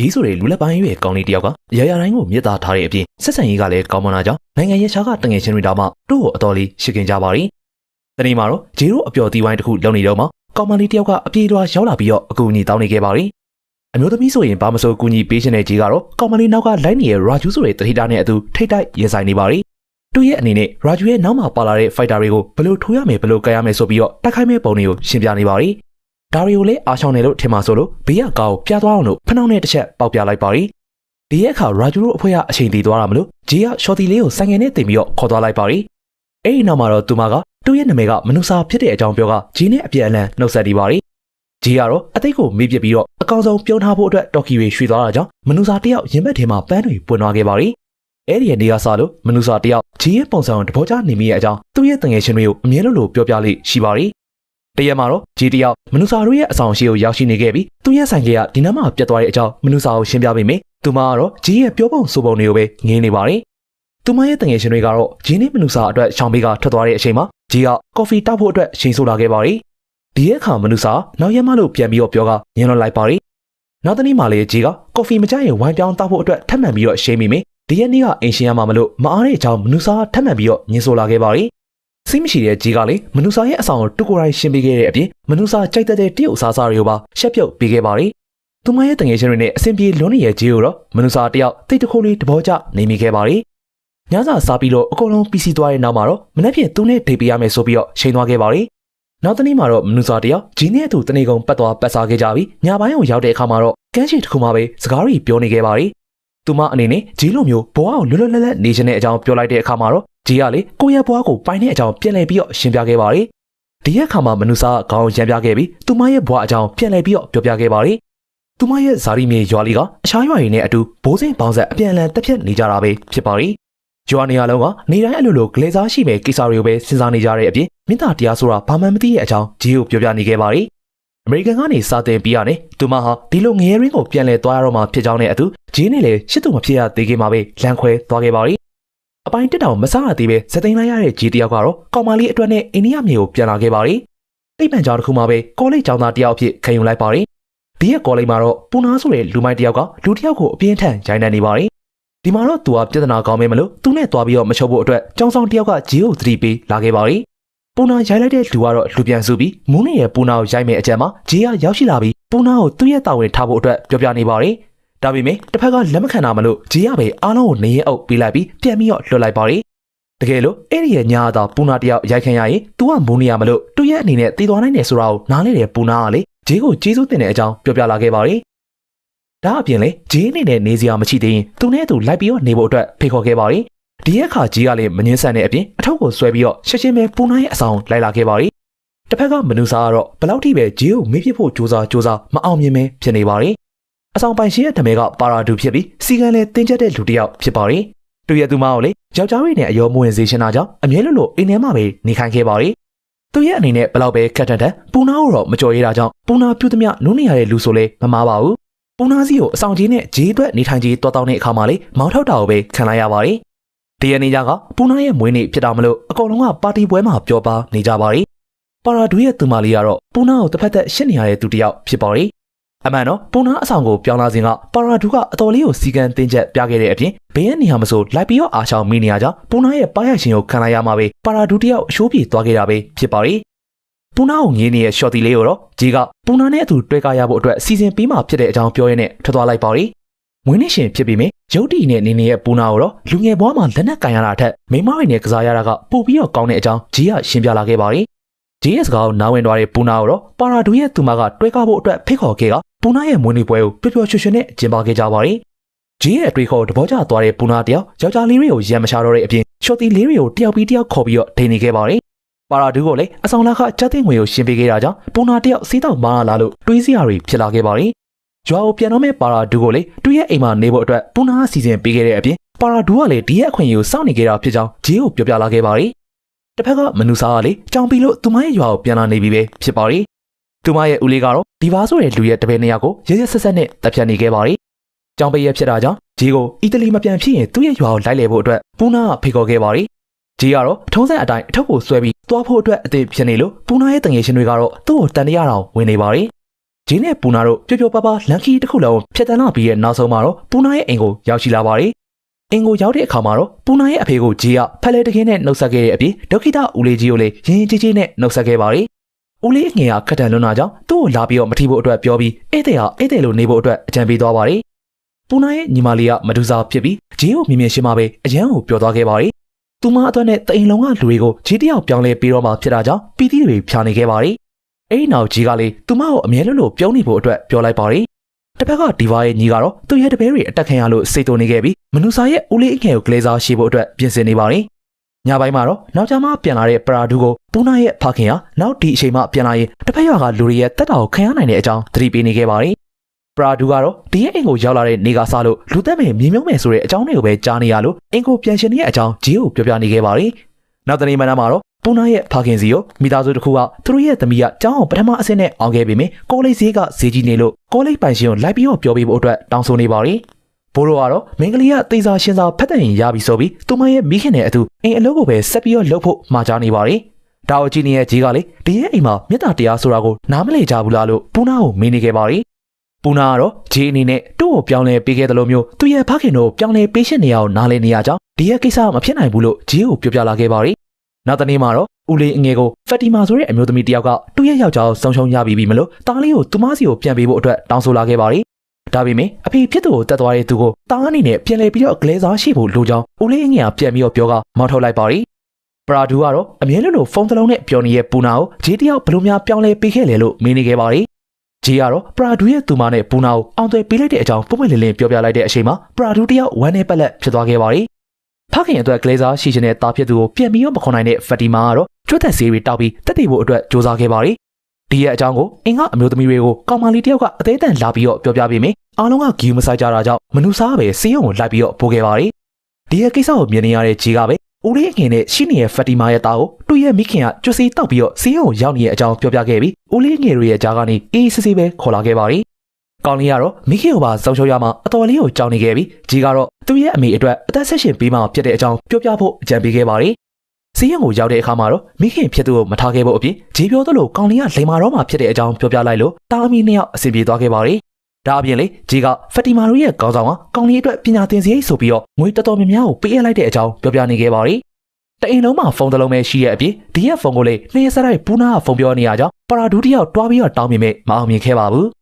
ကြီးဆိုတဲ့လူလက်ပိုင်းရွယ်ကောင်းလေးတယောက်ကရရတိုင်းကိုမြစ်တာထားတဲ့အပြင်ဆက်ဆံရေးကလည်းကောင်းမနာကြောင်းနိုင်ငံရဲ့ရှားကတငယ်ချင်းတွေတောင်မှသူ့ကိုအတော်လေးရှစ်ခင်ကြပါရီ။တနေ့မှာတော့ဂျေတို့အပျော်တီးဝိုင်းတစ်ခုလုံနေတော့မှကောင်းမလေးတယောက်ကအပြေးလွှာရောက်လာပြီးတော့အကူအညီတောင်းနေခဲ့ပါရီ။အမျိုးသမီးဆိုရင်ဘာမဆိုကူညီပေးရှင်တဲ့ဂျေကတော့ကောင်းမလေးနောက်ကလိုက်နေတဲ့ရာဂျူးဆိုတဲ့တတိတာနဲ့အတူထိတ်တိုက်ရင်ဆိုင်နေပါရီ။သူ့ရဲ့အနေနဲ့ရာဂျူရဲ့နောက်မှာပါလာတဲ့ဖိုက်တာတွေကိုဘယ်လိုထိုးရမယ်ဘယ်လိုကဲရမယ်ဆိုပြီးတော့တိုက်ခိုက်မဲ့ပုံတွေကိုရှင်းပြနေပါရီ။ ဒါတွေကိုလည်းအားချောင်းတယ်လို့ထင်ပါဆိုလို့ဘေးကကားကိုပြသွားအောင်လို့ဖနှောင်းနဲ့တစ်ချက်ပေါက်ပြလိုက်ပါရီ။ဒီရဲ့အခါရာဂျူတို့အဖွဲကအချိန်တည်သွားတာမလို့ဂျေကရှော်တီလေးကိုဆိုင်ငယ်နဲ့တင်ပြီးတော့ခေါ်သွားလိုက်ပါရီ။အဲ့ဒီနောက်မှာတော့သူမကသူ့ရဲ့နာမည်ကမနုစာဖြစ်တဲ့အကြောင်းပြောကဂျေနဲ့အပြန်အလှန်နှုတ်ဆက်နေပါရီ။ဂျေကတော့အသိကိုမေးပြပြီးတော့အကောင်ဆုံးပြုံးထားဖို့အတွက်တော်ကီတွေရွှေ့သွားတာကြောင့်မနုစာတယောက်ရင်ဘတ်ထဲမှာပန်းတွေပွင့်သွားခဲ့ပါရီ။အဲ့ဒီရဲ့နေရာစားလို့မနုစာတယောက်ဂျေရဲ့ပုံစံကိုတဘောချနေမိရဲ့အကြောင်းသူ့ရဲ့တငယ်ချင်းတွေကိုအမြဲလိုလိုပြောပြလေးရှိပါရီ။ တရက်မှာတော့ဂျေတယောက်မနုစာတို့ရဲ့အဆောင်ရှိကိုရောက်ရှိနေခဲ့ပြီးသူ့ရဲ့ဆိုင်ကကဒီနားမှာပြတ်သွားတဲ့အကြောင်းမနုစာကိုရှင်းပြပေးမယ်။သူမကတော့ဂျေရဲ့ပြောပုံဆိုပုံတွေကိုပဲငင်းနေပါရီ။သူမရဲ့တငယ်ချင်းတွေကတော့ဂျင်းနဲ့မနူစာအတွက်ရှောင်းပေးကထွက်သွားတဲ့အချိန်မှာဂျီကကော်ဖီတောက်ဖို့အတွက်ချိန်ဆိုလာခဲ့ပါရီဒီရဲ့အခါမနူစာနောက်ရက်မှလို့ပြန်ပြီးတော့ပြောကညင်လွန်လိုက်ပါရီနောက်တနေ့မှလည်းဂျီကကော်ဖီမကြရင်ဝိုင်းပြောင်းတောက်ဖို့အတွက်ထပ်မံပြီးတော့ရှင်းမိမယ်ဒီရက်နေ့ကအင်ရှင်ရမှာမလို့မအားတဲ့အကြောင်းမနူစာထပ်မံပြီးတော့ညင်ဆိုလာခဲ့ပါရီ စိတ်မရှိတဲ့ဂျီကလည်းမနူစာရဲ့အဆောင်ကိုတူကိုတိုင်းရှင်းပေးခဲ့တဲ့အပြင်မနူစာကြိုက်တဲ့တရုတ်အစားအစာတွေကိုပါရှက်ပြုတ်ပေးခဲ့ပါရီသူမရဲ့တငယ်ချင်းတွေနဲ့အဆင်ပြေလွန်းနေတဲ့ဂျီကိုတော့မနူစာတယောက်တိတ်တခိုးလေးတဘောကျနေမိခဲ့ပါရီညစာစားပြီးတော့အကုန်လုံးပြီးစီးသွားတဲ့နောက်မှာတော့မနေ့ဖြန်သူနဲ့ဒေပေးရမယ်ဆိုပြီးတော့ချိန်သွားခဲ့ပါရီနောက်တနေ့မှာတော့မနူစာတယောက်ဂျင်းနဲ့အတူတနေကုန်ပတ်သွားပတ်စားခဲ့ကြပြီးညပိုင်းကိုရောက်တဲ့အခါမှာတော့ကန်းချီတစ်ခုမှပဲစကားတွေပြောနေခဲ့ပါရီ သူမအနေနဲ့ဂျီလိုမျိုးဘွားကိုလွတ်လွတ်လပ်လပ်နေချင်တဲ့အကြောင်းပြောလိုက်တဲ့အခါမှာတော့ဂျီကလေကိုယ့်ရဲ့ဘွားကိုပိုင်တဲ့အကြောင်းပြန်လည်ပြီးတော့ရှင်းပြခဲ့ပါရီဒီရက်ခါမှာမနူစာကခေါင်းရံပြခဲ့ပြီးသူမရဲ့ဘွားအကြောင်းပြန်လည်ပြီးတော့ပြောပြခဲ့ပါရီသူမရဲ့ဇာတိမြေရွာလေးကအရှားရွာရည်နဲ့အတူဘိုးစိန်ပေါင်းဆက်အပြန်အလှန်တက်ဖြတ်နေကြတာပဲဖြစ်ပါရီကျွာနေရလုံးကနေတိုင်းအလိုလိုဂလေစားရှိမဲ့ကိစ္စတွေကိုပဲစဉ်းစားနေကြတဲ့အပြင်မြင့်တာတရားဆိုတာဘာမှမသိတဲ့အကြောင်းဂျီကိုပြောပြနေခဲ့ပါရီ အမေရိကန်ကနေစာတင်ပြီးရတယ်သူမဟာဒီလိုငရဲရင်းကိုပြန်လဲသွားရတော့မှဖြစ်ကြောင်းနဲ့အတူဂျင်းနဲ့လည်းရှစ်သူမဖြစ်ရသေးခင်မှာပဲလန်ခွဲသွားခဲ့ပါရီအပိုင်းတက်တောင်မစားရသေးပဲဇသိန်းလိုက်ရတဲ့ဂျီတယောက်ကတော့ကောင်မလေးအတွက်နဲ့အိန္ဒိယမြေကိုပြန်လာခဲ့ပါရီတိတ်ပံကြောင်တစ်ခုမှပဲကောလိပ်ကျောင်းသားတယောက်အဖြစ်ခံယူလိုက်ပါရီဒီရဲ့ကောလိပ်မှာတော့ပူနာဆိုတဲ့လူမိုက်တယောက်ကလူတယောက်ကိုအပြင်းထန်ရိုင်းနှံနေပါရီဒီမှာတော့သူကပြဿနာကောင်းမဲမလို့သူနဲ့သွားပြီးတော့မချုပ်ဖို့အတွက်ចောင်းဆောင်တယောက်ကဂျီကိုသတိပေးလာခဲ့ပါရီ ပူနာရိုက်လိုက်တဲ့လူကတော့လူပြန်စုပြီးမူးနေရဲ့ပူနာကိုရိုက်မဲ့အကြံမှာဂျီကရောက်ရှိလာပြီးပူနာကိုသူ့ရဲ့တာဝန်ထားဖို့အတွက်ပြောပြနေပါရီဒါပေမဲ့တစ်ဖက်ကလက်မခံတာမလို့ဂျီကပဲအားလုံးကိုနေရင်အုပ်ပေးလိုက်ပြီးပြန်ပြီးတော့လွှတ်လိုက်ပါရီတကယ်လို့အဲ့ဒီရဲ့ညာသာပူနာတယောက်ရိုက်ခံရရင် तू ကမူးနေရမလို့သူ့ရဲ့အနေနဲ့တည်သွားနိုင်တယ်ဆိုတာကိုနားလေတယ်ပူနာကလေဂျီကိုကျေးဇူးတင်တဲ့အကြောင်းပြောပြလာခဲ့ပါရီဒါအပြင်လေဂျီအနေနဲ့နေစရာမရှိသေးရင်သူနဲ့သူလိုက်ပြီးတော့နေဖို့အတွက်ဖိတ်ခေါ်ခဲ့ပါရီ ဒီရက်ခါကြီးကလည်းမငင်းဆန်တဲ့အပြင်အထောက်ကိုဆွဲပြီးတော့ရှက်ချင်းပဲပူနာရဲ့အဆောင်လိုက်လာခဲ့ပါရီတစ်ဖက်ကမနူစာကတော့ဘလောက်ထိပဲဂျီကိုမေးဖြစ်ဖို့ကြိုးစားကြိုးစားမအောင်မြင်ပဲဖြစ်နေပါရီအဆောင်ပိုင်ရှင်ရဲ့တမဲကပါရာဒူဖြစ်ပြီးစီကံလည်းတင်းကျပ်တဲ့လူတစ်ယောက်ဖြစ်ပါရီတူရဲ့သူမကိုလေယောက်ျားလေးနဲ့အယောမဝင်စေချင်တာကြောင့်အမြဲလိုလိုအိမ်ထဲမှာပဲနေခိုင်းခဲ့ပါရီသူရဲ့အနေနဲ့ဘလောက်ပဲခက်ထန်တဲ့ပူနာကိုတော့မကြော်ရတာကြောင့်ပူနာပြုသမျှနုံးနေရတဲ့လူဆိုလေမမားပါဘူးပူနာစီကိုအဆောင်ကြီးနဲ့ဂျေးအတွက်နေထိုင်ကြီးတော်တောင်းတဲ့အခါမှာလေမောင်းထောက်တာကိုပဲခံလိုက်ရပါတယ်။ တရနေကြကပူနာရဲ့မွေးနေ့ဖြစ်တာမလို့အကောင်လုံးကပါတီပွဲမှာပျော်ပါနေကြပါတယ်။ပါရာဒူရဲ့သူမလေးကတော့ပူနာကိုတစ်ဖက်သက်ရှင်းနေရတဲ့သူတစ်ယောက်ဖြစ်ပါတယ်။အမှန်တော့ပူနာအဆောင်ကိုပြောင်းလာစဉ်ကပါရာဒူကအတော်လေးကိုစီကံတင်းချက်ပြခဲ့တဲ့အပြင်ဘေးရဲ့နေရာမဆိုလိုက်ပြီးတော့အာချောင်မိနေရကြောင်းပူနာရဲ့ပါရရှင်ကိုခံလိုက်ရမှာပဲပါရာဒူတယောက်အရှိုးပြေသွားခဲ့တာပဲဖြစ်ပါတယ်။ပူနာကိုငင်းနေတဲ့ short လေးကိုတော့ဂျီကပူနာနဲ့အတူတွေ့ကြရဖို့အတွက်စီစဉ်ပေးမှဖြစ်တဲ့အကြောင်းပြောရင်းနဲ့ထွက်သွားလိုက်ပါရီ။ မွေးနေ့ရှင်ဖြစ်ပြီးမြရုတ်တီနဲ့နေနေရဲ့ပူနာကိုတော့လူငယ်ဘွားမှာလက်နက်ကန်ရတာထက်မိမတွေနဲ့ကစားရတာကပိုပြီးတော့ကောင်းတဲ့အကြောင်းဂျီကရှင်းပြလာခဲ့ပါရီ။ဂျီရဲ့စကားကိုနားဝင်သွားတဲ့ပူနာကိုတော့ပါရာဒူရဲ့သူမကတွဲကားဖို့အတွက်ဖိတ်ခေါ်ခဲ့ကပူနာရဲ့မွေးနေ့ပွဲကိုပျော်ပျော်ရွှင်ရွှင်နဲ့ကျင်းပခဲ့ကြပါရီ။ဂျီရဲ့အတွေ့အခေါ်တဘောကျသွားတဲ့ပူနာတယောက်ယောက်ျားလေးတွေကိုရံမချတော့တဲ့အပြင်ရှော့တီလေးတွေကိုတယောက်ပြီးတယောက်ခေါ်ပြီးတော့ဒိန်နေခဲ့ပါရီပါရာဒူးကိုလည်းအဆောင်လာခကြက်တဲ့ငွေကိုရှင်းပေးခဲ့တာကြောင့်ပူနာတယောက်စီးတော့မာလာလို့တွေးစရာတွေဖြစ်လာခဲ့ပါရီ ရွာကိုပြန်တော့မဲ့ပါရာဒူးကိုလည်းသူ့ရဲ့အိမ်မှာနေဖို့အတွက်ပူနာကစီစဉ်ပေးခဲ့တဲ့အပြင်ပါရာဒူးကလည်းဒီရဲ့အခွင့်အရေးကိုစောင့်နေခဲ့တာဖြစ်ကြောင်းဂျေးကိုပြောပြလာခဲ့ပါရီတစ်ဖက်ကမနူစာကလည်းကြောင်ပြီးလို့သူမရဲ့ရွာကိုပြန်လာနေပြီပဲဖြစ်ပါရီသူမရဲ့ဦးလေးကတော့ဒီပါဆိုတဲ့လူရဲ့တပည့်နှစ်ယောက်ကိုရရဆက်ဆက်နဲ့တပ်ဖြတ်နေခဲ့ပါရီကြောင်ပေးရဖြစ်တာကြောင့်ဂျေးကိုအီတလီမပြန်ဖြစ်ရင်သူ့ရဲ့ရွာကိုလိုက်လေဖို့အတွက်ပူနာကဖိတ်ခေါ်ခဲ့ပါရီဂျီကတော့ထုံးစံအတိုင်းအထုပ်ကိုဆွဲပြီးသွားဖို့အတွက်အသင့်ဖြစ်နေလို့ပူနာရဲ့တငယ်ချင်းတွေကတော့သူ့ကိုတန်တရအောင်ဝင်နေပါရီ ဂျင်းနဲ့ပူနာတို့ပျော်ပျော်ပါးပါးလန်ခီတစ်ခုလုံးဖျက်တမ်းလာပြီးတဲ့နောက်ဆုံးမှာတော့ပူနာရဲ့အိမ်ကိုရောက်ရှိလာပါတယ်အင်ကိုရောက်တဲ့အခါမှာတော့ပူနာရဲ့အဖေကိုဂျီကဖက်လဲတကင်းနဲ့နှုတ်ဆက်ခဲ့တဲ့အပြင်ဒုက္ခိတဦးလေးကြီးကိုလည်းရင်းရင်းကြီးကြီးနဲ့နှုတ်ဆက်ခဲ့ပါတယ်။ဦးလေးအငယ်ကခက်တန်လွန်းတာကြောင့်သူ့ကိုလာပြီးတော့မထီဖို့အတွက်ပြောပြီးဧည့်သည်ဟာဧည့်သည်လိုနေဖို့အတွက်အကြံပေးသွားပါတယ်။ပူနာရဲ့ညီမလေးကမဒူစာဖြစ်ပြီးဂျီကိုမြင်မြင်ရှင်းမပဲအရန်ကိုပြောသွားခဲ့ပါတယ်။သူမအတွက်နဲ့တိန်လုံးကလူတွေကိုဂျီတယောက်ပြောင်းလဲပြီးတော့မှဖြစ်တာကြောင့်ပီတိတွေဖြာနေခဲ့ပါတယ်။ အဲဒီနောက်ဂျီကလည်းသူမကိုအမြဲလို့လို့ပြောနေဖို့အတွက်ပြောလိုက်ပါတယ်။တစ်ဖက်ကဒီဗာရဲ့ညီကတော့သူ့ရဲ့တပည့်တွေအတက်ခံရလို့စိတ်တုန်နေခဲ့ပြီးမနူစာရဲ့ဦးလေးအငယ်ကိုကလေးစားရှိဖို့အတွက်ပြင်ဆင်နေပါတယ်။ညပိုင်းမှာတော့နောက်ကျမှပြန်လာတဲ့ပရာဒူကိုပူနာရဲ့ဖခင်ဟာနောက်ဒီအချိန်မှပြန်လာရင်တစ်ဖက်ရွာကလူတွေရဲ့တက်တာကိုခံရနိုင်တဲ့အကြောင်းသတိပေးနေခဲ့ပါတယ်။ပရာဒူကတော့ဒီရဲ့အိမ်ကိုရောက်လာတဲ့နေကစားလို့လူသက်မဲ့မြင်မြုံမဲ့ဆိုတဲ့အကြောင်းတွေကိုပဲကြားနေရလို့အင်ကိုပြန်ရှင်နေတဲ့အကြောင်းဂျီကိုပြောပြနေခဲ့ပါတယ်။နောက်တနေ့မှန်းမှာတော့ ပူနာရဲ့ဖခင်စီကိုမိသားစုတစ်ခုကသူတို့ရဲ့သမီးကကျောင်းအောင်ပထမအဆင့်နဲ့အောင်ခဲ့ပေမယ့်ကောလိပ်ဈေးကဈေးကြီးနေလို့ကောလိပ်ပိုင်ရှင်ကိုလိုက်ပြီးတော့ပြောပြဖို့အတွက်တောင်းဆိုနေပါတယ်။ဘိုးတို့ကတော့မင်္ဂလီကတေစာရှင်စာဖက်တဲ့ရင်ရပြီဆိုပြီးသူမရဲ့မိခင်နဲ့အတူအိမ်အလုပ်ကိုပဲဆက်ပြီးတော့လုပ်ဖို့မှာကြားနေပါတယ်။ဒါအကြီးနေရဲ့ကြီးကလေဒီရဲ့အိမ်မှာမေတ္တာတရားဆိုတာကိုနားမလည်ကြဘူးလားလို့ပူနာကိုမေးနေခဲ့ပါတယ်။ပူနာကတော့ဂျီအနေနဲ့သူ့ကိုပြောင်းလဲပေးခဲ့တယ်လို့မျိုးသူ့ရဲ့ဖခင်တို့ပြောင်းလဲပေးရှင်းနေရအောင်နားလည်နေရကြောင်းဒီရဲ့ကိစ္စမဖြစ်နိုင်ဘူးလို့ဂျီကိုပြောပြလာခဲ့ပါတယ်။ နောက်တနေ့မှာတော့ဦးလေးအငယ်ကိုဖက်တီမာဆိုတဲ့အမျိုးသမီးတစ်ယောက်ကသူ့ရဲ့ယောက်ျားကိုဆုံးရှုံးရပြီးပြီမလို့တားလေးကိုသူမစီကိုပြန်ပေးဖို့အတွက်တောင်းဆိုလာခဲ့ပါတယ်။ဒါပေမဲ့အဖေဖြစ်သူကိုတတ်သွားတဲ့သူကိုတားအနေနဲ့ပြန်လဲပြီးတော့ဂလဲစားရှိဖို့လိုကြောင်းဦးလေးအငယ်ကပြန်ပြီးတော့ပြောကမောင်းထုတ်လိုက်ပါတယ်။ပရာဒူကတော့အမြဲလိုလိုဖုန်းတစ်လုံးနဲ့ပြောနေတဲ့ပူနာကိုဂျေးတယောက်ဘလို့များပြောင်းလဲပေးခဲ့လေလို့မေးနေခဲ့ပါတယ်။ဂျေကတော့ပရာဒူရဲ့သူမနဲ့ပူနာကိုအောင်သွဲပေးလိုက်တဲ့အကြောင်းပုံမှန်လင်းလင်းပြောပြလိုက်တဲ့အချိန်မှာပရာဒူတယောက်ဝမ်းနဲ့ပက်လက်ဖြစ်သွားခဲ့ပါတယ်။ ဖခင်အတွက်ကလေးစားရှိချင်တဲ့တာဖြစ်သူကိုပြန်ပြီးတော့မခွန်နိုင်တဲ့ဖက်တီမာကတော့ကျွတ်သက်ဆေးတွေတောက်ပြီးတက်တည်ဖို့အတွက်စ조사ခဲ့ပါတယ်။ဒီရဲ့အကြောင်းကိုအင်ကအမျိုးသမီးတွေကိုကောင်မလေးတယောက်ကအသေးအတန်လာပြီးတော့ပြောပြပေးမယ်။အားလုံးကဂီယူမဆိုင်ကြတာကြောင့်မနူစားပဲစေးရုံကိုလိုက်ပြီးတော့ပို့ခဲ့ပါတယ်။ဒီရဲ့ကိစ္စကိုမြင်နေရတဲ့ဂျီကပဲဦးလေးအခင်နဲ့ရှိနေတဲ့ဖက်တီမာရဲ့တာကိုသူ့ရဲ့မိခင်ကကျွတ်စီတောက်ပြီးတော့စေးရုံကိုရောက်နေတဲ့အကြောင်းပြောပြခဲ့ပြီးဦးလေးငယ်တွေရဲ့ကြားကနေအေးစစ်စစ်ပဲခေါ်လာခဲ့ပါတယ်။ ကောင်းလေးကတော့မိခင်ကိုပါစောင်းရှောက်ရမှာအတော်လေးကိုကြောက်နေခဲ့ပြီးဂျီကတော့သူ့ရဲ့အမေအတွက်အသက်ဆက်ရှင်ပေးမှဖြစ်တဲ့အကြောင်းပြောပြဖို့အကြံပေးခဲ့ပါတယ်။စီးရင်ကိုရောက်တဲ့အခါမှာတော့မိခင်ဖြစ်သူကိုမထားခဲ့ဖို့အပြင်ဂျီပြောသလိုကောင်းလေးကလိန်မာတော့မှဖြစ်တဲ့အကြောင်းပြောပြလိုက်လို့တာအမီနှစ်ယောက်အဆင်ပြေသွားခဲ့ပါတယ်။ဒါအပြင်လေဂျီကဖက်တီမာတို့ရဲ့ကောင်းဆောင်ကကောင်းလေးအတွက်ပညာသင်စရိတ်ဆိုပြီးတော့ငွေတော်တော်များများကိုပေးအပ်လိုက်တဲ့အကြောင်းပြောပြနေခဲ့ပါတယ်။တအိမ်လုံးမှာဖုန်းတစ်လုံးပဲရှိရဲ့အပြင်ဒီရဲ့ဖုန်းကိုလေနှင်းစရိုက်ပူနာကဖုန်းပြောနေရကြောင်းပရာဒူတယောက်တွားပြီးတော့တောင်းမိမဲ့မအောင်မြင်ခဲ့ပါဘူး။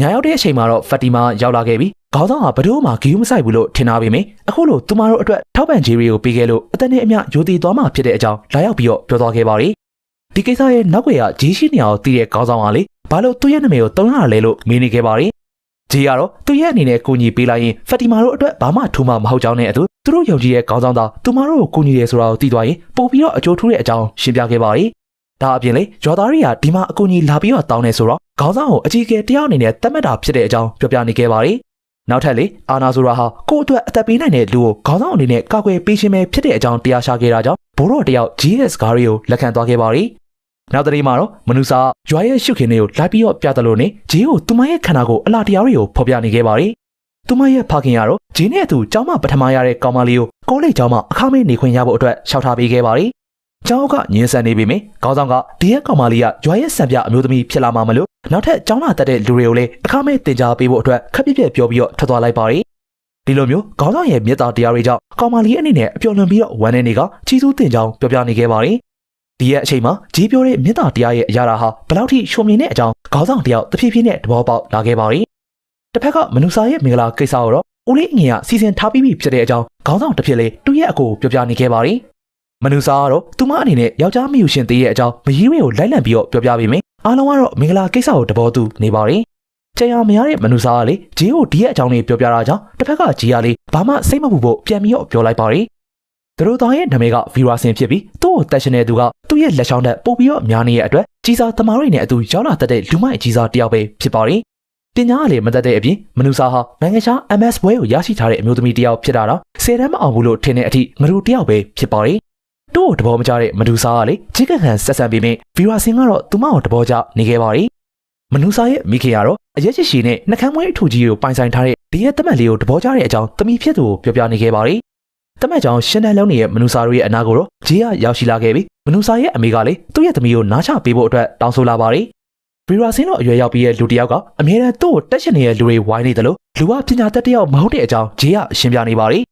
ညရောက်တဲ့အချိန်မှာတော့ဖက်တီမာရောက်လာခဲ့ပြီးခေါင်းဆောင်ကဘယ်သူမှဂီယူမဆိုင်ဘူးလို့ထင်ထားပေမယ့်အခုလိုသူမတို့အတွက်ထောက်ပံ့ကြေးတွေကိုပေးခဲ့လို့အသက်နဲ့အမျှယိုတည်သွားမှဖြစ်တဲ့အကြောင်းလာရောက်ပြီးတော့ပြောသွားခဲ့ပါတယ်။ဒီကိစ္စရဲ့နောက်ွယ်ကဂျီရှိနေအောင်တည်တဲ့ခေါင်းဆောင်ကလေဘာလို့သူ့ရဲ့နာမည်ကိုတုံးလာလဲလို့မေးနေခဲ့ပါတယ်။ဂျီကတော့သူ့ရဲ့အနေနဲ့ကိုညီပေးလိုက်ရင်ဖက်တီမာတို့အတွက်ဘာမှထူးမှမဟုတ်ကြောင်းနဲ့အတူသူတို့ယုံကြည်တဲ့ခေါင်းဆောင်သားသူမတို့ကိုကိုညီရဲဆိုတာကိုသိသွားရင်ပို့ပြီးတော့အကျိုးထူးတဲ့အကြောင်းရှင်းပြခဲ့ပါတယ်။ ဒါအပြင်လေဂျော်သားရီကဒီမှာအကူကြီးလာပြီးတော့တောင်းနေဆိုတော့ခေါင်းဆောင်ကိုအကြီးအကဲတယောက်အနေနဲ့တတ်မှတ်တာဖြစ်တဲ့အကြောင်းပြောပြနေခဲ့ပါတယ်။နောက်ထပ်လေအာနာဆိုရာဟာကိုယ့်အတွက်အသက်ပေးနိုင်တဲ့လူကိုခေါင်းဆောင်အနေနဲ့ကောက်ွယ်ပေးခြင်းပဲဖြစ်တဲ့အကြောင်းတရားရှာခဲ့တာကြောင့်ဘိုးတော်တယောက် GS ကားရီကိုလက်ခံသွားခဲ့ပါတယ်။နောက်တနေ့မှာတော့မနူစာရွာရဲ့ရှုခင်တွေကိုလိုက်ပြီးတော့ပြတယ်လို့နေဂျီကိုသူမရဲ့ခန္ဓာကိုယ်အလားတရားတွေကိုဖော်ပြနေခဲ့ပါတယ်။သူမရဲ့ဖခင်ကတော့ဂျီနဲ့အတူကျောင်းမပထမရတဲ့ကောင်မလေးကိုကောလိပ်ကျောင်းမှာအခမဲ့နေခွင့်ရဖို့အတွက်ရှောက်ထားပေးခဲ့ပါတယ်။ ကျောင်းကညင်းဆန်နေပြီမေခေါင်းဆောင်ကဒီရဲ့ကောင်မလေးကရွာရဲ့စံပြအမျိုးသမီးဖြစ်လာမှာမလို့နောက်ထပ်ကျောင်းလာတက်တဲ့လူတွေကိုလည်းအခမဲ့တင် जा ပေးဖို့အတွက်ခက်ပြက်ပြက်ပြောပြီးတော့ထွက်သွားလိုက်ပါတယ်။ဒီလိုမျိုးခေါင်းဆောင်ရဲ့မြေတားတရားတွေကြောင့်ကောင်မလေးအနေနဲ့အပျော်လွန်ပြီးတော့ဝမ်းနေနေကချီးကျူးတင်ကြောင်းပြောပြနေခဲ့ပါတယ်။ဒီရဲ့အချိန်မှာကြီးပြောတဲ့မြေတားတရားရဲ့အရာဟာဘယ်လောက်ထိရှုံမြင်တဲ့အကြောင်းခေါင်းဆောင်တယောက်တဖြည်းဖြည်းနဲ့တဘောပေါက်လာခဲ့ပါတယ်။တစ်ဖက်ကမနူစာရဲ့မင်္ဂလာကိစ္စကိုတော့ဦးလေးအငယ်ကစီစဉ်ထားပြီးပြီဖြစ်တဲ့အကြောင်းခေါင်းဆောင်တစ်ဖြစ်လေသူ့ရဲ့အကိုပြောပြနေခဲ့ပါတယ်။ မနူစာကတော့သူမအနေနဲ့ယောက်ျားမယူရှင်သေးရဲ့အကြောင်းမကြီးဝဲကိုလိုက်လံပြီးတော့ပြောပြပေးမယ်။အားလုံးကတော့မင်္ဂလာကိစ္စကိုတဘောတူနေပါတယ်။ကြံရမရတဲ့မနူစာကလေဂျီကိုဒီရဲ့အကြောင်းလေးပြောပြတာကြောင့်တစ်ဖက်ကဂျီကလေဘာမှစိတ်မပူဖို့ပြန်ပြီးတော့ပြောလိုက်ပါတယ်။သူတို့သားရဲ့နာမည်ကဗီရာဆင်ဖြစ်ပြီးသူ့ကိုတက်ရှင်တဲ့သူကသူ့ရဲ့လက်ချောင်းတက်ပို့ပြီးတော့များနေတဲ့အတွက်ကြီးစားသမားတွေနဲ့အတူရောက်လာတတ်တဲ့လူမိုက်ကြီးစားတယောက်ပဲဖြစ်ပါတယ်။ပညာကလည်းမတတ်တဲ့အပြင်မနူစာဟာနိုင်ငံခြား MS ဘွဲကိုရရှိထားတဲ့အမျိုးသမီးတယောက်ဖြစ်တာတော့ဆယ်တန်းမအောင်ဘူးလို့ထင်တဲ့အထိငရူတယောက်ပဲဖြစ်ပါတယ်။ တို့ကိုတဘောမကြတဲ့မနူစာကလေချစ်ကခံဆက်ဆံပြီးမြဗီရာဆင်ကတော့သူမကိုတဘောကြနေခဲ့ပါတယ်။မနူစာရဲ့မိခင်ကတော့အရက်ချစ်ရှည်နဲ့နှကမ်းမွေးအထူကြီးကိုပိုင်ဆိုင်ထားတဲ့ဒီရဲ့တမက်လေးကိုတဘောကြတဲ့အကြောင်းတမီဖြစ်သူကိုပြောပြနေခဲ့ပါတယ်။တမက်ကြောင့်ရှင်းတဲ့လုံးနေတဲ့မနူစာတို့ရဲ့အနာကိုတော့ဂျေကရောက်ရှိလာခဲ့ပြီးမနူစာရဲ့အမေကလည်းသူ့ရဲ့သမီးကိုနားချပေးဖို့အတွက်တောင်းဆိုလာပါတယ်။ဗီရာဆင်းတို့အရွယ်ရောက်ပြီးရဲ့လူတစ်ယောက်ကအမြဲတမ်းသူ့ကိုတက်ရှင်နေတဲ့လူတွေဝိုင်းနေတယ်လို့လူကပညာတတ်တစ်ယောက်မဟုတ်တဲ့အကြောင်းဂျေကရှင်းပြနေပါတယ်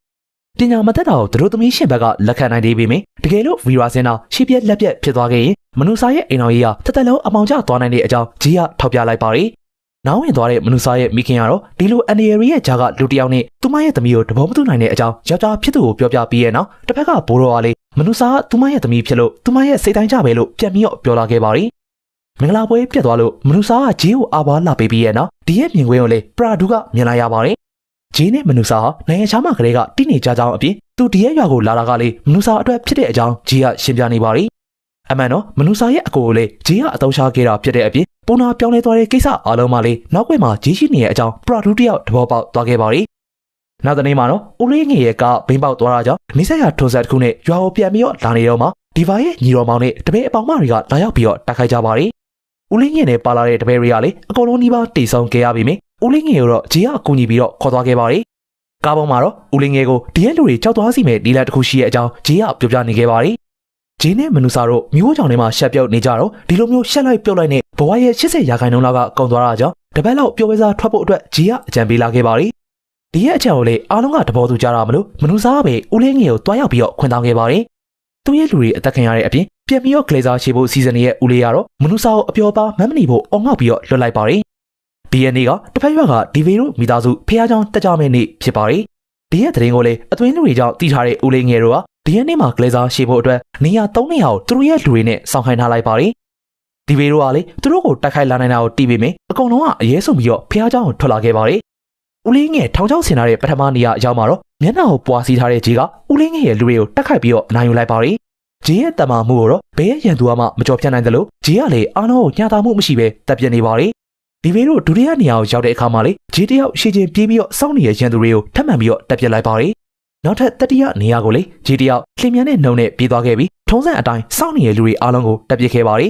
ပညာမတတ်တာကိုသူတို့သမီးရှင်ဘက်ကလက်ခံနိုင်သေးပေမယ့်တကယ်လို့ဗီရာဆင်းတော့ရှေ့ပြက်လက်ပြက်ဖြစ်သွားခဲ့ရင်မနူစာရဲ့အိမ်တော်ကြီးကတက်တက်လုံးအမောင်ကျသွားနိုင်တဲ့အကြောင်းဂျေကထောက်ပြလိုက်ပါတယ်နောင်ဝင်သွားတဲ့မနူစာရဲ့မိခင်ကတော့ဒီလိုအန်ဒီရီရဲ့ဂျာကလူတစ်ယောက်နဲ့သူမရဲ့သမီးကိုတဘောမတူနိုင်တဲ့အကြောင်းယောက်ျားဖြစ်သူကိုပြောပြပြီးရဲ့နောက်တစ်ဖက်ကဘိုးတော်ကလေမနူစာကသူမရဲ့သမီးဖြစ်လို့သူမရဲ့စိတ်တိုင်းကြပဲလို့ပြန်ပြီးတော့ပြောလာခဲ့ပါတယ်မင်္ဂလာပွဲပြတ်သွားလို့မနူစာကဂျေးကိုအာဘာလာပေးပြီးရဲ့နောက်ဒီရဲ့မြင်ကွင်းကိုလေပရာဒူကမြင်လာရပါတယ် ဂျေးနဲ့မနူစာဟာနိုင်ငံခြားမှာကလေးကတိနေကြကြောင်းအပြင်သူဒီရဲ့ရွာကိုလာတာကလေမနူစာအတွက်ဖြစ်တဲ့အကြောင်းဂျေးကရှင်းပြနေပါတယ်အမှန်တော့မနူစာရဲ့အကိုကိုလေဂျေးကအတုံးချခဲ့တာဖြစ်တဲ့အပြင်ပုံနာပြောင်းလဲသွားတဲ့ကိစ္စအားလုံးမှလေနောက်ွယ်မှာဂျေးရှိနေတဲ့အကြောင်းပရာဒူတယောက်သဘောပေါက်သွားခဲ့ပါတယ်နောက်တနေ့မှာတော့ဦးလေးငယ်ရဲ့ကဘိန်းပေါက်သွားတာကြောင့်နေဆက်ရထုံဆက်တစ်ခုနဲ့ရွာကိုပြန်ပြီးတော့လာနေတော့မှဒီဗာရဲ့ညီတော်မောင်နဲ့တပည့်အပေါင်းမတွေကလာရောက်ပြီးတော့တိုက်ခိုက်ကြပါတယ်ဦးလေးငယ်နဲ့ပါလာတဲ့တပည့်တွေကလေအကုန်လုံးဒီပါတိတ်ဆုံးခဲ့ရပြီမင်း ဦးလေးငယ်ကိုတော့ဂျေးကအကူညီပြီးတော့ခေါ်သွားခဲ့ပါတယ်ကားပေါ်မှာတော့ဦးလေးငယ်ကိုဒီရဲ့လူတွေကြောက်သွားစီမဲ့ဒီလက်တစ်ခုရှိတဲ့အကြောင်းဂျေးကပြောပြနေခဲ့ပါတယ်ဂျင်းနဲ့မနူစာတို့မျိုးကြောင်ထဲမှာရှက်ပြုတ်နေကြတော့ဒီလိုမျိုးရှက်လိုက်ပြုတ်လိုက်နဲ့ဘဝရဲ့80ရာခိုင်နှုန်းလောက်ကကုန်သွားတာကြောင့်တပတ်လောက်ပျော်ပွဲစားထွက်ဖို့အတွက်ဂျီကအကြံပေးလာခဲ့ပါရီဒီရဲ့အချက်ကိုလေအားလုံးကတဘောသူကြတာမလို့မနူစာကပဲဦးလေးငယ်ကိုတွားရောက်ပြီးတော့ခွင့်တောင်းခဲ့ပါရီသူရဲ့လူတွေအသက်ခံရတဲ့အပြင်ပြန်ပြီးတော့ကလေးစားရှိဖို့စီစဉ်နေတဲ့ဦးလေးကတော့မနူစာကိုအပျော်ပါမမ်းမနေဖို့အော်ငေါက်ပြီးတော့လွတ်လိုက်ပါရီဒီ ရဲ့နေ့ကတစ်ဖက်ရွက်ကဒီဗီတို့မိသားစုဖះเจ้าတက်ကြမဲ့နေ့ဖြစ်ပါရီဒီရဲ့တရင်ကိုလေအသွင်းလူတွေကြောင့်တီးထားတဲ့ဦးလေးငယ်တို့ကဒီရက်နေ့မှာကလေးစားရှိဖို့အတွက်နေရာ၃နေရာကိုသူတို့ရဲ့လူတွေနဲ့စောင့်ခိုင်းထားလိုက်ပါရီဒီဗီတို့ကလေသူတို့ကိုတိုက်ခိုက်လာနိုင်တာကိုတီးပေမယ့်အကုန်လုံးကအရေးဆုံးပြီးတော့ဖះเจ้าကိုထွက်လာခဲ့ပါရီဦးလေးငယ်ထောင်ချောက်ဆင်ထားတဲ့ပထမနေရာအရောက်မှာတော့မျက်နှာကိုပွာစီထားတဲ့ဂျေကဦးလေးငယ်ရဲ့လူတွေကိုတိုက်ခိုက်ပြီးတော့အနိုင်ယူလိုက်ပါရီဂျေရဲ့တမန်မှုကိုတော့ဘယ်ရဲ့ရန်သူမှမကြော်ဖြတ်နိုင်တယ်လို့ဂျေကလေအားလုံးကိုညှာတာမှုမရှိပဲတပ်ပြနေပါရီ ဒီဗီတို့ဒုတိယနေရာကိုရောက်တဲ့အခါမှာလေဂျေတယောက်ရှေ့ချင်းပြေးပြီးတော့စောင့်နေတဲ့ရန်သူတွေကိုထပ်မံပြီးတော့တပ်ပြလိုက်ပါရီနောက်ထပ်တတိယနေရာကိုလေဂျီတယောက်လျင်မြန်တဲ့နှုံနဲ့ပြေးသွားခဲ့ပြီးထုံးစံအတိုင်းစောင့်နေတဲ့လူတွေအားလုံးကိုတက်ပစ်ခဲ့ပါရီ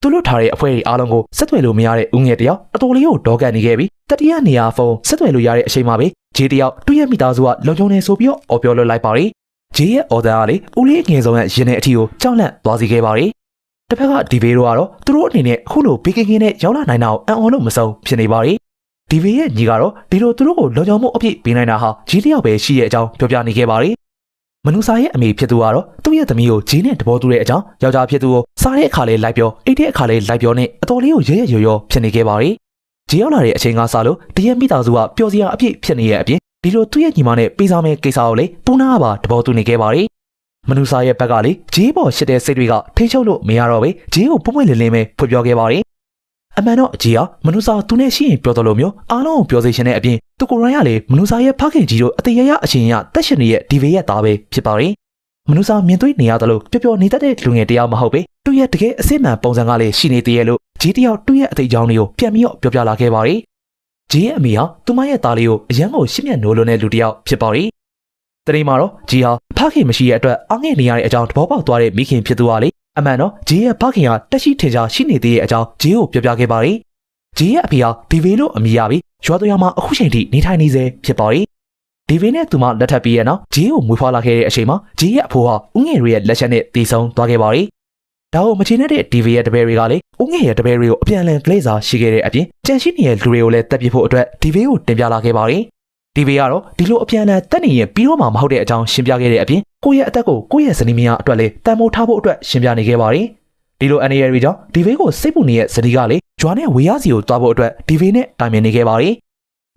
သူလွတ်ထားတဲ့အဖွဲတွေအားလုံးကိုဆက်သွယ်လို့မရတဲ့ဦးငယ်တယောက်အတော်လေးကိုဒေါကန်နေခဲ့ပြီးတတိယနေရာဖုန်းဆက်သွယ်လို့ရတဲ့အချိန်မှာပဲဂျီတယောက်သူ့ရဲ့မိသားစုကလုံခြုံနေဆိုပြီးတော့အော်ပြောလွတ်လိုက်ပါရီဂျီရဲ့အော်ဒါကလေဦးလေးအငယ်ဆုံးရဲ့ရင်ထဲအထီကိုကြောက်လန့်သွားစေခဲ့ပါရီ တစ်ဖက်ကဒီဗေတို့ကတော့သူတို့အနေနဲ့အခုလိုဘေးကင်းကင်းနဲ့ရောက်လာနိုင်တာကိုအံ့ဩလို့မဆုံးဖြစ်နေပါရီဒီဗီရဲ့ညီကတော့ဒီလိုသူတို့ကိုလုံခြုံမှုအပြည့်ပေးနိုင်တာဟာဂျီတယောက်ပဲရှိရဲ့အကြောင်းပြောပြနေခဲ့ပါရီမနူစာရဲ့အမေဖြစ်သူကတော့သူ့ရဲ့သမီးကိုဂျီနဲ့တဘောတူတဲ့အကြောင်းယောက်ျားဖြစ်သူကိုစားတဲ့အခါလေးလိုက်ပြောအိတ်တဲ့အခါလေးလိုက်ပြောနဲ့အတော်လေးကိုရဲရဲရော်ရော်ဖြစ်နေခဲ့ပါရီဂျီရောက်လာတဲ့အချိန်ကစလို့တရက်မိသားစုကပျော်စရာအပြည့်ဖြစ်နေရဲ့အပြင်ဒီလိုသူ့ရဲ့ညီမနဲ့ပေးစားမဲ့ကိစ္စကိုလေပူနာကပါတဘောတူနေခဲ့ပါရီ မနူစာရဲ့ဘက်ကလေဂျီပေါ်ရှစ်တဲ့စိတ်တွေကထိချုပ်လို့မရတော့ပဲဂျီကိုပုံမှန်လင်းလင်းပဲဖွပြောခဲ့ပါရီအမှန်တော့အကြီးဟာမနုစာသူနဲ့ရှိရင်ပြောတော်လို့မျိုးအားလုံးကိုပြောစေချင်တဲ့အပြင်သူကိုယ်တိုင်ကလည်းမနုစာရဲ့ဖခင်ကြီးတို့အသေးရရအချင်းရတက်ရှင်ရဲ့ဒီဗေရဲ့သားပဲဖြစ်ပါရင်မနုစာမြင်တွေ့နေရတယ်လို့ပျော်ပျော်နေတတ်တဲ့လူငယ်တယောက်မဟုတ်ပဲသူ့ရဲ့တကယ်အစစ်မှန်ပုံစံကလည်းရှိနေသေးရဲ့လို့ဂျီတယောက်သူ့ရဲ့အသေးချောင်းလေးကိုပြန်ပြီးတော့ပြောပြလာခဲ့ပါရီဂျီရဲ့အမေဟာသူမရဲ့သားလေးကိုအရန်ကိုရှင်းမြတ်နိုးလွန်းတဲ့လူတယောက်ဖြစ်ပါရီ တနေ့မှာတော့ဂျီဟာဖခင်မရှိရဲ့အတွက်အငဲ့နေရတဲ့အကြောင်းသဘောပေါက်သွားတဲ့မိခင်ဖြစ်သူဟာလေအမှန်တော့ဂျေရဲ့ဖခင်ဟာတက်ရှိထင်ရှားရှိနေသေးတဲ့အကြောင်းဂျေကိုပြောပြခဲ့ပါရီဂျေရဲ့အဖေဟာဒီဗေလို့အမည်ရပြီးရွာသွေးမှာအခုချိန်ထိနေထိုင်နေစေဖြစ်ပါရီဒီဗေနဲ့သူမလက်ထပ်ပြီးရနောက်ဂျေကိုမွေးဖွားလာခဲ့တဲ့အချိန်မှာဂျေရဲ့အဖိုးဟာဦးငယ်တွေရဲ့လက်ချက်နဲ့တည်ဆုံသွားခဲ့ပါရီဒါကိုမချင်တဲ့ဒီဗေရဲ့တပည့်တွေကလေဦးငယ်ရဲ့တပည့်တွေကိုအပြန်အလှန်ကလေးစားရှိခဲ့တဲ့အပြင်ကြံရှိနေတဲ့လူတွေကိုလည်းတက်ပြဖို့အတွက်ဒီဗေကိုတင်ပြလာခဲ့ပါရီ ဒီဗေကတော့ဒီလိုအပြန်အလှန်တက်နေရင်ပြီးတော့မှမဟုတ်တဲ့အကြောင်းရှင်းပြခဲ့တဲ့အပြင်ကိုယ့်ရဲ့အသက်ကိုကိုယ့်ရဲ့ဇနီးမယားအတွက်လေတန်ဖိုးထားဖို့အတွက်ရှင်းပြနေခဲ့ပါရီဒီလိုအနေရတွေကြောင့်ဒီဗေးကိုစိတ်ပူနေတဲ့ဇနီးကလေဂျွာနဲ့ဝေရစီကိုတွားဖို့အတွက်ဒီဗေးနဲ့တိုင်ပင်နေခဲ့ပါရီ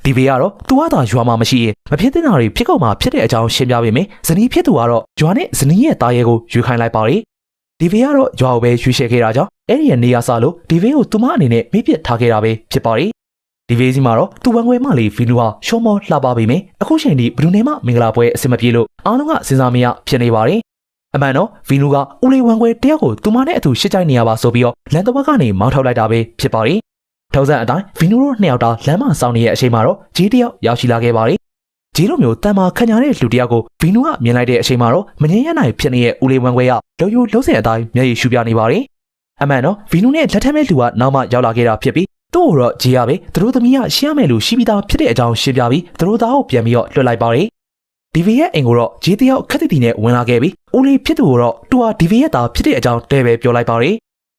ဒီဗေးကတော့သူ့ဟာသာရွာမှာမရှိရင်မဖြစ်တဲ့နာတွေဖြစ်ကုန်မှာဖြစ်တဲ့အကြောင်းရှင်းပြပေးမယ်ဇနီးဖြစ်သူကတော့ဂျွာနဲ့ဇနီးရဲ့တာရဲကိုယူခိုင်းလိုက်ပါရီဒီဗေးကတော့ဂျွာကိုပဲရွှေ့ရှဲခဲ့တာကြောင့်အဲ့ဒီရဲ့နေရာစားလို့ဒီဗေးကိုသူမအနေနဲ့မိပစ်ထားခဲ့တာပဲဖြစ်ပါရီ ဒီဗေးစီမှာတော့သူဝန်ခွဲမလေးဖီနူဟာရှောမောလှပပေးမယ်အခုချိန်ဒီဘလူးနေမမင်္ဂလာပွဲအစင်မပြေလို့အားလုံးကစဉ်းစားမရဖြစ်နေပါတယ်အမှန်တော့ဗီနူကဦးလေးဝန်ခွဲတယောက်ကိုသူမနဲ့အတူရှစ်ကြိုက်နေရပါဆိုပြီးတော့လန်တဘက်ကနေမောင်းထုတ်လိုက်တာပဲဖြစ်ပါတယ်ထောက်ဆန်အတိုင်းဗီနူတို့နှစ်ယောက်တာလမ်းမဆောင်နေတဲ့အချိန်မှာတော့ဂျီတယောက်ရောက်ရှိလာခဲ့ပါတယ်ဂျီလိုမျိုးတန်မာခညာတဲ့လူတယောက်ကိုဗီနူကမြင်လိုက်တဲ့အချိန်မှာတော့မငြင်းရနိုင်ဖြစ်နေတဲ့ဦးလေးဝန်ခွဲကလုံယူလုံးစင်အတိုင်းမျက်ရည်ရှူပြနေပါတယ်အမှန်တော့ဗီနူနဲ့လက်ထက်မဲ့လူကနောက်မှရောက်လာခဲ့တာဖြစ်ပြီး သူ့ကိုတော့ဂျီရပဲသူတို့သမီးကရှင်းရမယ်လို့ရှိပြီးသားဖြစ်တဲ့အကြောင်းရှင်းပြပြီးသူတို့သားကိုပြန်ပြီးတော့လွှတ်လိုက်ပါတယ်ဒီဗီရဲ့အိမ်ကိုတော့ဂျီတယောက်ခက်တီတီနဲ့ဝင်လာခဲ့ပြီးဦးလေးဖြစ်သူကိုတော့သူဟာဒီဗီရဲ့သားဖြစ်တဲ့အကြောင်းတဲပဲပြောလိုက်ပါတယ်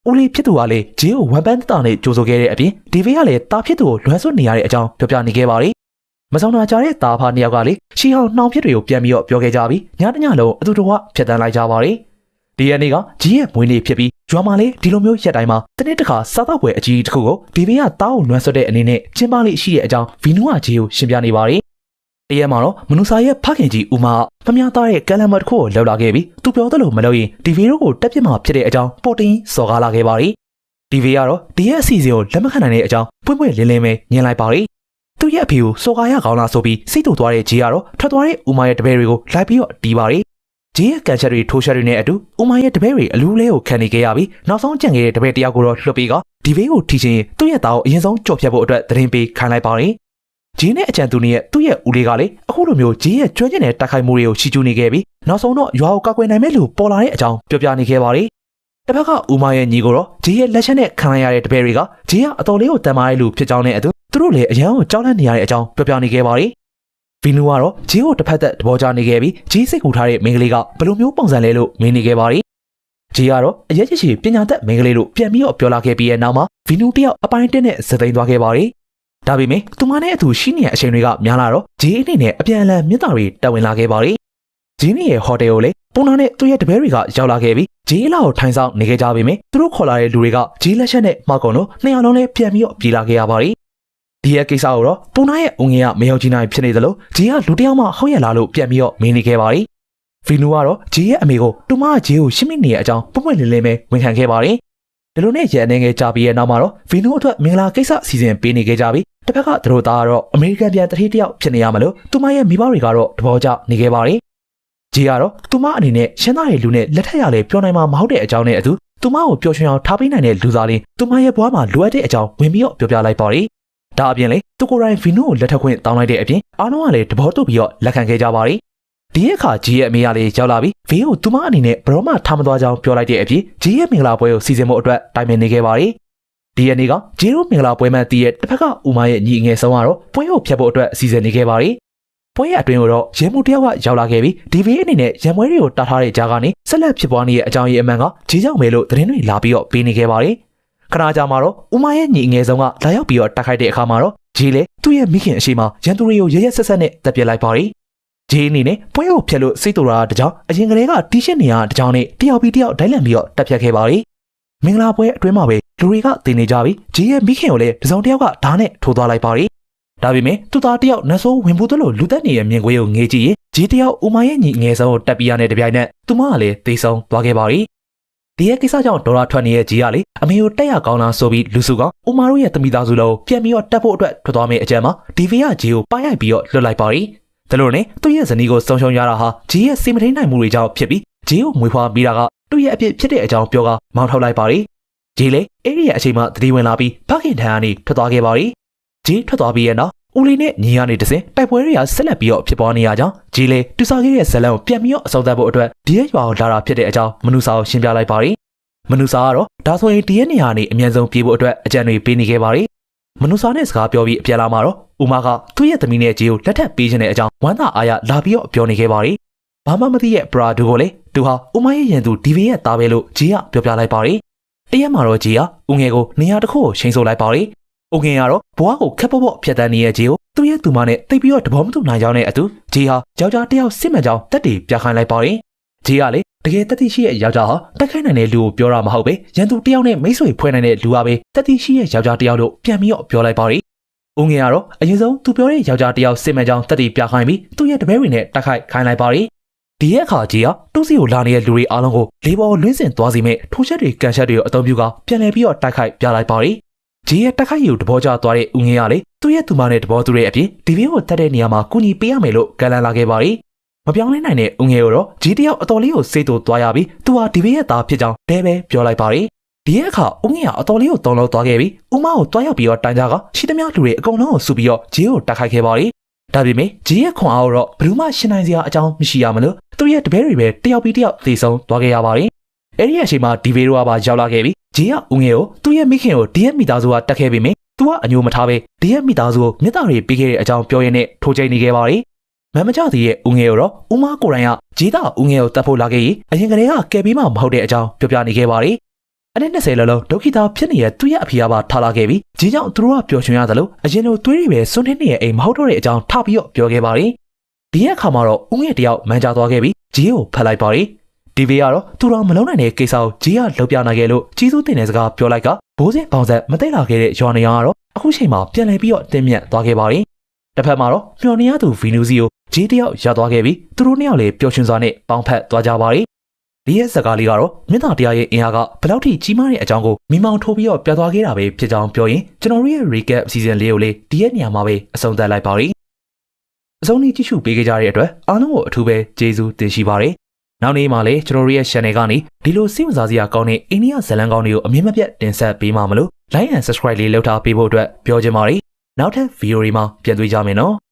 ဦးလေးဖြစ်သူကလည်းဂျေးကိုဝမ်ပန်းတာနဲ့ကြိုးဆိုခဲ့တဲ့အပြင်ဒီဗီကလည်းတာဖြစ်သူကိုလွှမ်းဆွနေရတဲ့အကြောင်းပြောပြနေခဲ့ပါတယ်။မဆောင်နာကြတဲ့တာဖာနှစ်ယောက်ကလည်းရှီဟောင်းနှောင်ဖြစ်တွေကိုပြန်ပြီးတော့ပြောခဲ့ကြပြီးညတညလုံးအတူတကွဖြတ်တန်းလိုက်ကြပါတယ်။ဒီရက်နေ့ကဂျီးရဲ့မွေးနေ့ဖြစ်ပြီး ဂျွာမာလေးဒီလိုမျိုးရက်တိုင်းမှာတနေ့တစ်ခါစားတော့ပွဲအကြီးတစ်ခုကိုဒီဗီကတားကိုလွှမ်းဆွတဲ့အနေနဲ့ကျင်းပလေးရှိတဲ့အကြောင်းဗီနူကဂျီးကိုရှင်းပြနေပါတယ်။တရက်မှာတော့မနူစာရဲ့ဖခင်ကြီးဦးမကမများသားရဲ့ကလမ်မတ်တစ်ခုကိုလောက်လာခဲ့ပြီးသူပြောသလိုမလုပ်ရင်ဒီဗီတို့ကိုတက်ပြစ်မှာဖြစ်တဲ့အကြောင်းပေါ်တင်စော်ကားလာခဲ့ပါတယ်။ TV ကတော့ဒီရဲ့အစီအစဉ်ကိုလက်မခံနိုင်တဲ့အကြောင်းပွင့်ပွင့်လင်းလင်းပဲညင်လိုက်ပါရီသူ့ရဲ့အဖေကိုစော်ကားရကောင်းလားဆိုပြီးစိတ်တူသွားတဲ့ဂျီကတော့ထွက်သွားတဲ့ဦးမရဲ့တပည့်တွေကိုလိုက်ပြီးတော့တီးပါရီ ဂျီရဲ့ကန်ချက်တွေထိုးချက်တွေနဲ့အတူဦးမရဲ့တပည့်တွေအလူးလေးကိုခံနေခဲ့ရပြီးနောက်ဆုံးကြံခဲ့တဲ့တပည့်တယောက်ကိုတော့လွှတ်ပြီးကဒီဘေးကိုထီချင်းသူ့ရဲ့သားကိုအရင်ဆုံးကြော်ဖြတ်ဖို့အတွက်သတင်းပေးခိုင်းလိုက်ပါရီဂျီနဲ့အကြံသူနေရဲ့သူ့ရဲ့ဦးလေးကလည်းအခုလိုမျိုးဂျီရဲ့ကျွမ်းကျင်တဲ့တိုက်ခိုက်မှုတွေကိုချီကျူးနေခဲ့ပြီးနောက်ဆုံးတော့ရွာကိုကောက်ွယ်နိုင်မဲ့လူပေါ်လာတဲ့အကြောင်းပြောပြနေခဲ့ပါရီတစ်ဖက်ကဦးမရဲ့ညီကိုတော့ဂျီရဲ့လက်ချက်နဲ့ခံရရတဲ့တပည့်တွေကဂျီကအတော်လေးကိုတန်မာတဲ့လူဖြစ်ကြောင်းနဲ့အတူသူတို့လည်းအရန်ကိုကြောက်လန့်နေရတဲ့အကြောင်းပြောပြနေခဲ့ပါရီ ဗီနူကတော့ဂျီကိုတစ်ဖက်သက်သဘောကျနေခဲ့ပြီးဂျီစိတ်ကူထားတဲ့မိန်းကလေးကဘယ်လိုမျိုးပုံစံလဲလို့မေးနေခဲ့ပါရီဂျီကတော့အရက်ချစ်ချီပညာသက်မိန်းကလေးလို့ပြန်ပြီးတော့ပြောလာခဲ့ပြီးရဲ့နောက်မှာဗီနူတယောက်အပိုင်းတက်နဲ့စသိမ်းသွားခဲ့ပါရီဒါပေမဲ့သူမနဲ့အတူရှိနေတဲ့အချိန်တွေကများလာတော့ဂျီအနေနဲ့အပြန်အလှန်မြင့်တာတွေတက်ဝင်လာခဲ့ပါရီဂျီနီရဲ့ဟိုတယ်ကိုလေပုံနာနဲ့သူ့ရဲ့တပည့်တွေကရောက်လာခဲ့ပြီးဂျီလာကိုထိုင်ဆောင်နေခဲ့ကြပေမဲ့သူတို့ခေါ်လာတဲ့လူတွေကဂျီလက်ချက်နဲ့မှောက်ကုန်လို့နှစ်ယောက်လုံးလည်းပြန်ပြီးတော့ပြေးလာခဲ့ရပါရီ ဒီရဲ့ကိစ္စကိုတော့ပုံနာရဲ့အုံငင်ကမယောက်ကြည့်နိုင်ဖြစ်နေသလိုဂျီကလူတစ်ယောက်မှဟုတ်ရလားလို့ပြန်ပြီးတော့မင်းနေခဲ့ပါရီဗီနူကတော့ဂျီရဲ့အမေကိုတူမကဂျီကိုရှင်းမိနေတဲ့အကြောင်းပွပွလင်းလင်းပဲဝန်ခံခဲ့ပါရီဒီလိုနဲ့ရန်နေငယ်ကြပြီးရဲ့နောက်မှာတော့ဗီနူအတွက်မင်္ဂလာကိစ္စစီစဉ်ပေးနေခဲ့ကြပြီးတစ်ဖက်ကသူတို့သားကတော့အမေရိကန်ပြန်တတိတယောက်ဖြစ်နေရမလို့သူမရဲ့မိဘတွေကတော့တဘောကျနေခဲ့ပါရီဂျီကတော့သူမအနေနဲ့ရှင်းသားရဲ့လူနဲ့လက်ထက်ရလဲပြောနိုင်မှာမဟုတ်တဲ့အကြောင်းနဲ့အတူသူမကိုပျော်ရွှင်အောင်ထားပေးနိုင်တဲ့လူသားလေးသူမရဲ့ဘဝမှာလိုအပ်တဲ့အကြောင်းဝင်ပြီးတော့ပြောပြလိုက်ပါရီ ဒါအပြင်လေသူကိုယ်တိုင်ဗီနူကိုလက်ထပ်ခွင့်တောင်းလိုက်တဲ့အပြင်အားလုံးကလည်းတဘောတုတ်ပြီးတော့လက်ခံခဲ့ကြပါရီဒီအခါဂျီရဲ့အမေကလေးရောက်လာပြီးဗီကိုသူမအနေနဲ့ဘရောမထားမသွားကြောင်းပြောလိုက်တဲ့အပြင်ဂျီရဲ့မင်္ဂလာပွဲကိုစီစဉ်ဖို့အတွက်တိုင်ပင်နေခဲ့ပါရီဒီရက်နေ့ကဂျီရိုမင်္ဂလာပွဲမှတည်ရဲ့တစ်ဖက်ကဦးမရဲ့ညီငယ်ဆုံးကတော့ပွဲကိုဖျက်ဖို့အတွက်စီစဉ်နေခဲ့ပါရီပွဲရဲ့အတွင်းကိုတော့ရဲမှုတယောက်ကရောက်လာခဲ့ပြီးဒီဗီအနေနဲ့ရံပွဲတွေကိုတားထားတဲ့ကြားကနေဆက်လက်ဖြစ်ပွားနေတဲ့အကြောင်းရင်းအမှန်ကဂျီကြောင့်ပဲလို့သတင်းတွေလာပြီးတော့ပေးနေခဲ့ပါရီ ခဏကြာမှာတော့ဦးမရဲ့ညီငယ်ဆုံးကလာရောက်ပြီးတော့တိုက်ခိုက်တဲ့အခါမှာတော့ဂျီလေသူ့ရဲ့မိခင်အရှိမရန်သူတွေကိုရရက်ဆက်ဆက်နဲ့တပ်ပြစ်လိုက်ပါရီဂျီအနေနဲ့ပွဲကိုဖျက်လို့စိတ်တူတာတကြောင်အရင်ကလေးကတီးရှင်းနေရတကြောင်နဲ့တယောက်ပြီးတယောက်ဒိုင်းလန်ပြီးတော့တပ်ဖြတ်ခဲ့ပါရီမင်္ဂလာပွဲအတွင်းမှာပဲလူတွေကတင်နေကြပြီးဂျီရဲ့မိခင်ကိုလည်းတစုံတစ်ယောက်ကဓာတ်နဲ့ထိုးသွားလိုက်ပါရီဒါပေမဲ့သူသားတယောက်နတ်ဆိုးဝင်ဖို့တလို့လူသက်နေရဲ့မြင်ကွင်းကိုငေးကြည့်ရင်ဂျီတယောက်ဦးမရဲ့ညီငယ်ဆုံးကိုတက်ပြရတဲ့တပြိုင်နက်သူမကလည်းသေဆုံးသွားခဲ့ပါရီ ဒီရဲ့ကိစ္စကြောင့်ဒေါ်လာထွက်နေတဲ့ဂျီကလေအမေကိုတက်ရကောင်းလားဆိုပြီးလူစုကဦးမတို့ရဲ့တမိသားစုလုံးပြန်ပြီးတော့တက်ဖို့အတွက်ထွက်သွားမယ့်အကြံမှာဒီဗီကဂျီကိုပါရိုက်ပြီးတော့လွတ်လိုက်ပါရီဒါလို့နဲ့သူ့ရဲ့ဇနီးကိုဆုံးရှုံးရတာဟာဂျီရဲ့စိတ်မထိန်နိုင်မှုတွေကြောင့်ဖြစ်ပြီးဂျီကိုမွေးဖွားပြီးတာကသူ့ရဲ့အဖြစ်ဖြစ်တဲ့အကြောင်းပြောကမောင်းထုတ်လိုက်ပါရီဂျီလေအဲ့ဒီရဲ့အချိန်မှသတိဝင်လာပြီးဖခင်ထံကနေထွက်သွားခဲ့ပါရီဂျီထွက်သွားပြီးရဲ့နောက် ဦးလေးနဲ့ညီရနေတစင်တိုက်ပွဲတွေကဆက်လက်ပြီးတော့ဖြစ်ပွားနေရကြောင်းဂျီလေတူစာခဲ့တဲ့ဇလန်ကိုပြန်ပြီးတော့အစောသတ်ဖို့အတွက်ဒီရဲ့ရွာကိုလာတာဖြစ်တဲ့အကြောင်းမနုစာကိုရှင်းပြလိုက်ပါရီမနုစာကတော့ဒါဆိုရင်ဒီရဲ့နေရာနေအမြန်ဆုံးပြေးဖို့အတွက်အကြံတွေပေးနေခဲ့ပါရီမနုစာနဲ့စကားပြောပြီးအပြန်လာမှာတော့ဦးမကသူ့ရဲ့သမီးနဲ့ဂျီကိုလက်ထပ်ပေးခြင်းတဲ့အကြောင်းဝမ်းသာအားရလာပြီးတော့ပြောနေခဲ့ပါရီဘာမှမသိရဲ့ဘရာဒူကိုလေသူဟာဦးမရဲ့ရန်သူဒီဗီရဲ့သားပဲလို့ဂျီကပြောပြလိုက်ပါရီတရက်မှာတော့ဂျီကဦးငယ်ကိုနေရာတစ်ခုကိုချိန်ဆိုလိုက်ပါ ရီဦးငယ်ကတော့ဘွားကိုခက်ပေါ့ပေါ့ဖြတ်တန်းနေရဲ့ဂျီကိုသူ့ရဲ့သူမနဲ့တိတ်ပြီးတော့တဘောမတူနိုင်ကြောင်းနဲ့အတူဂျီဟာယောက်ျားတစ်ယောက်စစ်မှန်ကြောင်းတက်တည်ပြခိုင်းလိုက်ပါရီဂျီကလေတကယ်တက်တိရှိရဲ့ယောက်ျားဟာတက်ခိုင်းနိုင်တဲ့လူကိုပြောတာမဟုတ်ပဲရန်သူတစ်ယောက်နဲ့မိတ်ဆွေဖွဲ့နိုင်တဲ့လူပါပဲတက်တိရှိရဲ့ယောက်ျားတစ်ယောက်လို့ပြန်ပြီးတော့ပြောလိုက်ပါရီဦးငယ်ကတော့အရင်ဆုံးသူပြောတဲ့ယောက်ျားတစ်ယောက်စစ်မှန်ကြောင်းတက်တည်ပြခိုင်းပြီးသူ့ရဲ့တပည့်တွေနဲ့တက်ခိုက်ခိုင်းလိုက်ပါရီဒီရဲ့အခါကြီးကတူးစီကိုလာနေတဲ့လူတွေအားလုံးကိုလေးပေါ်လွှင်းစင်သွားစီမဲ့ထိုးချက်တွေကန်ချက်တွေကိုအသုံးပြုကပြန်လည်ပြီးတော့တိုက်ခိုက်ပြလိုက်ပါရီ ဂျီရဲ့တက်ခိုက်ရီကိုတဘောကျသွားတဲ့ဦးငယ်ကလေသူ့ရဲ့သူမနဲ့တဘောသူရဲ့အပြင်ဒီဘင်းကိုတက်တဲ့နေရာမှာကူညီပေးရမယ်လို့ကလန်လာခဲ့ပါရီမပြောင်းလဲနိုင်တဲ့ဦးငယ်ကိုတော့ဂျီတယောက်အတော်လေးကိုစိတ်တူသွားရပြီးသူဟာဒီဘင်းရဲ့သားဖြစ်ကြောင်းတဲပဲပြောလိုက်ပါရီဒီရဲ့အခါဦးငယ်ကအတော်လေးကိုတုံလို့သွားခဲ့ပြီးဦးမကိုတွားရောက်ပြီးတော့တိုင်ကြကရှိသမျှလူတွေအကုန်လုံးကိုစုပြီးတော့ဂျီကိုတိုက်ခိုက်ခဲ့ပါရီဒါပေမဲ့ဂျီရဲ့ခွန်အားတော့ဘယ်သူမှရှင်းနိုင်စရာအကြောင်းမရှိရမလို့သူ့ရဲ့တပည့်တွေပဲတယောက်ပြီးတယောက်သေဆုံးသွားခဲ့ရပါတယ်။အဲ့ဒီအချိန်မှာဒီဗီရိုကပါရောက်လာခဲ့ပြီး ဂျီကဦးငယ်ကိုသူ့ရဲ့မိခင်ကိုဒီရဲ့မိသားစုကတက်ခဲ့ပြီးမြင်သူကအညိုမထားပဲဒီရဲ့မိသားစုကိုမြတ်တာတွေပေးခဲ့တဲ့အကြောင်းပြောရင်းနဲ့ထိုးချိတ်နေခဲ့ပါတယ်။မမကြသေးရဲ့ဦးငယ်ကိုတော့ဦးမကိုရိုင်းကဂျီတာဦးငယ်ကိုတတ်ဖို့လာခဲ့ရင်အရင်ကတည်းကကယ်ပြီးမှမဟုတ်တဲ့အကြောင်းပြောပြနေခဲ့ပါတယ်အနည်း20လောလုံးဒုက္ခိတာဖြစ်နေတဲ့သူ့ရဲ့အဖေကပါထားလာခဲ့ပြီးဒီကြောင့်သူတို့ကပျော်ရွှင်ရသလိုအရင်လိုသွေးတွေပဲစွန့်နှင်းနေရဲ့အိမ်မဟုတ်တော့တဲ့အကြောင်းထပ်ပြီးတော့ပြောခဲ့ပါတယ်ဒီရက်အခါမှာတော့ဦးငယ်တယောက်မန်ကြသွားခဲ့ပြီးဂျီကိုဖတ်လိုက်ပါတယ် ဒီဗီကတော့သူတော်မလုံးနိုင်တဲ့ကိစ္စကိုဂျီကလှုပ်ပြနိုင်ခဲ့လို့ကြီးစိုးတင်တဲ့စကားပြောလိုက်ကဘိုးစင်ပေါင်ဆက်မသိလာခဲ့တဲ့ရွာနေရကတော့အခုချိန်မှာပြန်လည်ပြီးတော့တင်းမြတ်သွားခဲ့ပါတယ်တစ်ဖက်မှာတော့မျော်နေရသူဗီနူစီကိုဂျီတယောက်ရသွားခဲ့ပြီးသူတို့နှစ်ယောက်လည်းပျော်ရွှင်စွာနဲ့ပေါင်းဖက်သွားကြပါတယ်ဒီရဲ့စကားလေးကတော့မြင့်တာတရားရဲ့အင်အားကဘယ်လောက်ထိကြီးမားတဲ့အကြောင်းကိုမိမောင်ထိုးပြီးတော့ပြသွားခဲ့တာပဲဖြစ်ကြောင်းပြောရင်ကျွန်တော်တို့ရဲ့ recap season လေးကိုလေဒီရဲ့နေရာမှာပဲအဆုံးသတ်လိုက်ပါရစေ။အဆုံးလေးကြည့်ရှုပေးကြတဲ့အတွက်အားလုံးကိုအထူးပဲကျေးဇူးတင်ရှိပါတယ်။ နောက်နေ့မှာလည်းကျွန်တော်တို့ရဲ့ channel ကနေဒီလိုစိတ်ဝင်စားစရာကောင်းတဲ့အိန္ဒိယဇာတ်လမ်းကောင်းတွေကိုအမြင်မပြတ်တင်ဆက်ပေးမှာမလို့ like and subscribe လေးလုပ်ထားပေးဖို့အတွက်ပြောချင်ပါတယ်။နောက်ထပ်ဗီဒီယိုတွေမှာပြန်တွေ့ကြမယ်နော်။